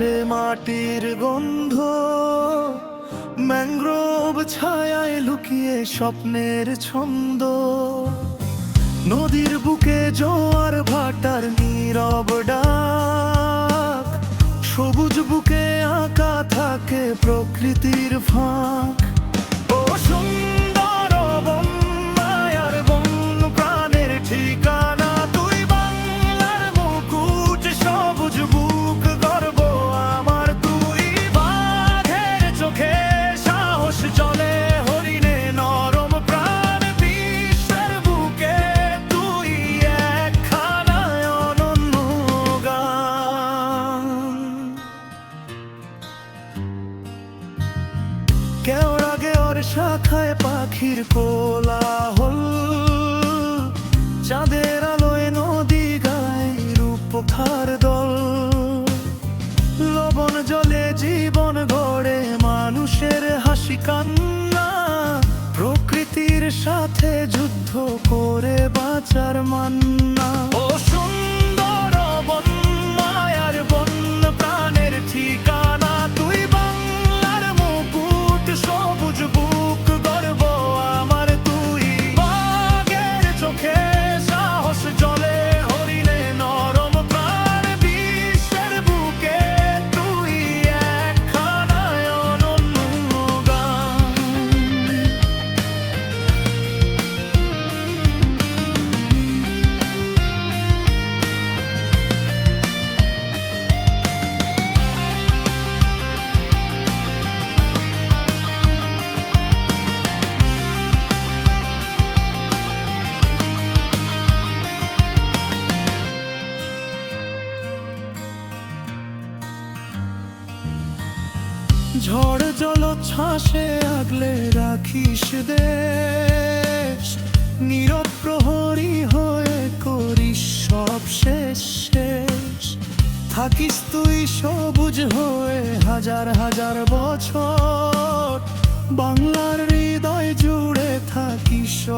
মাটির গন্ধ ম্যাংগ্রোভ ছায়ায় লুকিয়ে স্বপ্নের ছন্দ। নদীর বুকে জোয়ার ভাটার নীরব ডাক, সবুজ বুকে আঁকা থাকে প্রকৃতির ফাঁক। ও সুন্দর কেওড়া গেওর শাখায় পাখির কোলাহল। চাঁদের আলোয় নদী গায় রূপখার দল। লবণ জলে জীবন গড়ে মানুষের হাসি কান্না। প্রকৃতির সাথে যুদ্ধ করে বাঁচার মান্না। ঝড় জল ছাসে আগলে রাখিস দেশ। নীরব প্রহরী হয়ে করিস সব শেষ শেষ। থাকিস তুই সবুজ হয়ে হাজার হাজার বছর। বাংলার হৃদয় জুড়ে থাকিস